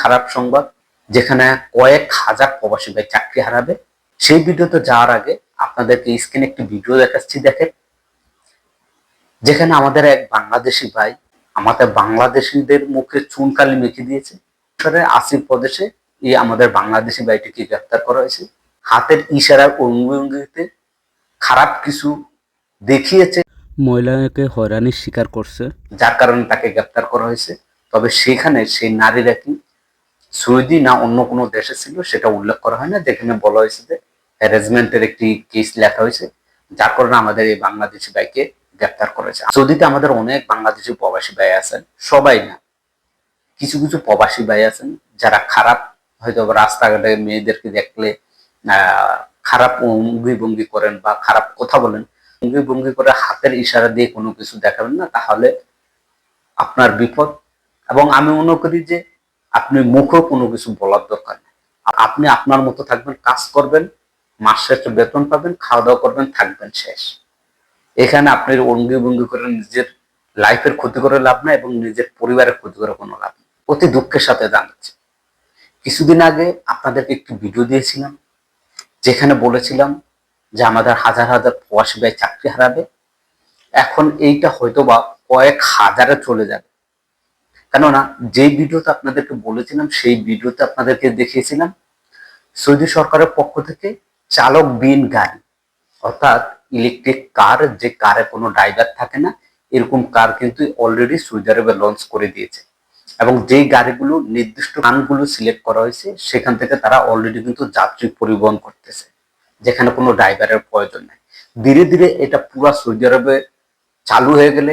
খারাপ সংবাদ যেখানে কয়েক হাজার প্রবাসী ভাই চাকরি হারাবে। সেই ভিডিওতে যাওয়ার আগে আপনাদেরকে স্ক্রিনে একটি ভিডিও দেখাচ্ছি দেখেন। যেখানে আমাদের এক বাংলাদেশি ভাই আমাদের বাংলাদেশিদের মুখে চুনকালি মেখে দিয়েছে। আসিফ প্রদেশে এই আমাদের বাংলাদেশি ভাইটিকে গ্রেপ্তার করা হয়েছে। হাতের ইশারার অঙ্গিতে খারাপ কিছু দেখিয়েছে। মহিলাকে হয়রানির শিকার করছে। যার কারণে তাকে গ্রেপ্তার করা হয়েছে। তবে সেখানে সেই নারীরা কি সৌদি না অন্য কোনো দেশে ছিল, সেটা উল্লেখ করা হয় না, যেখানে বলা হয়েছে যে হ্যারাসমেন্টের একটি কেস লেখা হয়েছে, যার কারণে আমাদের এই বাংলাদেশি ভাইকে গ্রেপ্তার করেছে। সৌদিতে আমাদের অনেক বাংলাদেশি প্রবাসী ভাই আছেন, সবাই না। কিছু কিছু প্রবাসী ভাই আছেন, যারা খারাপ, হয়তো রাস্তাঘাটে মেয়েদেরকে দেখলে খারাপ অঙ্গি ভঙ্গি করেন বা খারাপ কথা বলেন অঙ্গি ভঙ্গি করে হাতের ইশারা দিয়ে কোনো কিছু দেখাবেন না, তাহলে আপনার বিপদ। এবং আমি মনে করি যে আপনি মুখেও কোনো কিছু বলার দরকার নেই। আপনি আপনার মতো থাকবেন, কাজ করবেন, মাস শেষে বেতন পাবেন, খাওয়া দাওয়া করবেন, থাকবেন শেষ। এখানে আপনি অঙ্গি ভঙ্গি করে নিজের লাইফের ক্ষতি করে লাভ নাই এবং নিজের পরিবারের ক্ষতি করে কোনো লাভ নেই। অতি দুঃখের সাথে জানাচ্ছি। কিছুদিন আগে আপনাদেরকে একটি ভিডিও দিয়েছিলাম, যেখানে বলেছিলাম যে আমাদের হাজার হাজার প্রবাসী ভাই চাকরি হারাবে। এখন এইটা হয়তো বা কয়েক হাজারে চলে যাবে। কেননা যে ভিডিওতে আপনাদেরকে বলেছিলাম, সেই ভিডিওতে আপনাদেরকে দেখিয়েছিলাম, সৌদি সরকারের পক্ষ থেকে চালক বিন গাড়ি, অর্থাৎ ইলেকট্রিক কার যে কারে কোনো ড্রাইভার থাকে না, এরকম কার কিন্তু অলরেডি সৌদি আরবে লঞ্চ করে দিয়েছে। এবং যেই গাড়িগুলো, নির্দিষ্ট স্থানগুলো সিলেক্ট করা হয়েছে, সেখান থেকে তারা অলরেডি কিন্তু যাত্রী পরিবহন করতেছে, যেখানে কোনো ড্রাইভারের প্রয়োজন নেই। ধীরে ধীরে এটা পুরা সৌদি আরবে চালু হয়ে গেলে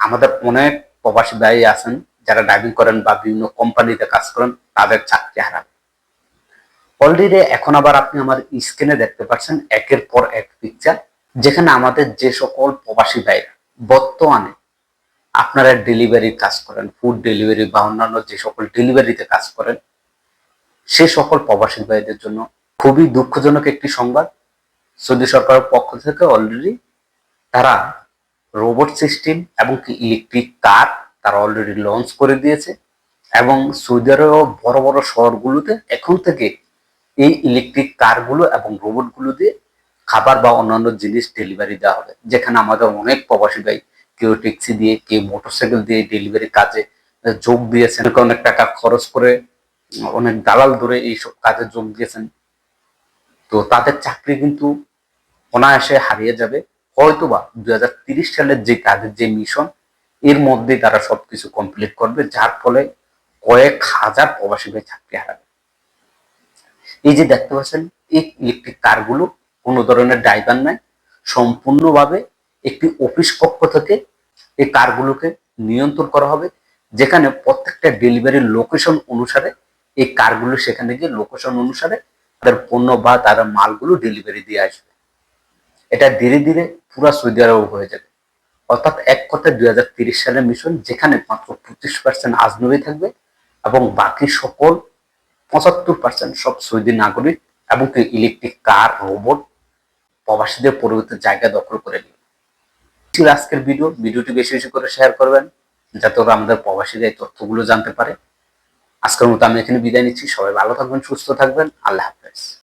আমাদের অনেক প্রবাসী ভাই আছেন যারা ড্রাইভিং করেন বা বিভিন্ন কোম্পানিতে কাজ করেন, তাদের চাকরি হারাবে অলরেডি এখন আবার আপনি আমার স্ক্রিনে দেখতে পাচ্ছেন, একের পর এক পিকচার যেখানে আমাদের যে সকল প্রবাসী ভাইরা বর্তমানে আপনারা ডেলিভারির কাজ করেন ফুড ডেলিভারি বা অন্যান্য যে সকল ডেলিভারিতে কাজ করেন, সে সকল প্রবাসী ভাইদের জন্য খুবই দুঃখজনক একটি সংবাদ। সৌদি সরকারের পক্ষ থেকে অলরেডি তারা রোবট সিস্টেম এবং ইলেকট্রিক কার তারা অলরেডি লঞ্চ করে দিয়েছে। এবং সৌদি আরব বড় বড় শহরগুলোতে এখন থেকে এই ইলেকট্রিক কারগুলো এবং রোবটগুলো দিয়ে খাবার বা অন্যান্য জিনিস ডেলিভারি দেওয়া হবে। যেখানে আমাদের অনেক প্রবাসী ভাই কেউ ট্যাক্সি দিয়ে, কেউ মোটরসাইকেল দিয়ে ডেলিভারি কাজে যোগ দিয়েছেন। অনেকে টাকা খরচ করে অনেক দালাল ধরে এইসব কাজে যোগ দিয়েছেন। তো তাদের চাকরি কিন্তু অনায়াসে হারিয়ে যাবে। হয়তোবা দুই হাজার তিরিশ সালের যে কাজের যে মিশন এর মধ্যে তারা সবকিছু কমপ্লিট করবে, যার ফলে কয়েক হাজার প্রবাসী ভাই চাকরি হারাবে। এই যে দেখতে পাচ্ছেন, এই ইলেকট্রিক কারগুলো কোনো ধরনের ড্রাইভার নাই, সম্পূর্ণভাবে একটি অফিস কক্ষ থেকে এই কারগুলোকে নিয়ন্ত্রণ করা হবে, যেখানে প্রত্যেকটা ডেলিভারির লোকেশন অনুসারে এই কারগুলো সেখানে গিয়ে লোকেশন অনুসারে তাদের পণ্য বা তাদের মালগুলো ডেলিভারি দিয়ে আসবে। এটা ধীরে ধীরে পুরা সৌদি আরব হয়ে যাবে। অর্থাৎ এক কথায় দুই হাজার তিরিশ সালের মিশন, যেখানে মাত্র পঁচিশ পার্সেন্ট আজনবী থাকবে এবং বাকি সকল পঁচাত্তর পার্সেন্ট সব সৌদি নাগরিক এবং ইলেকট্রিক কার রোবট প্রবাসীদের পরিবর্তে জায়গা দখল করে নেবে। ছিল আজকের ভিডিও ভিডিওটি বেশি বেশি করে শেয়ার করবেন, যাতে ওরা আমাদের প্রবাসীদের এই তথ্যগুলো জানতে পারে। আজকের মতো আমি এখানে বিদায় নিচ্ছি। সবাই ভালো থাকবেন, সুস্থ থাকবেন। আল্লাহ হাফেজ।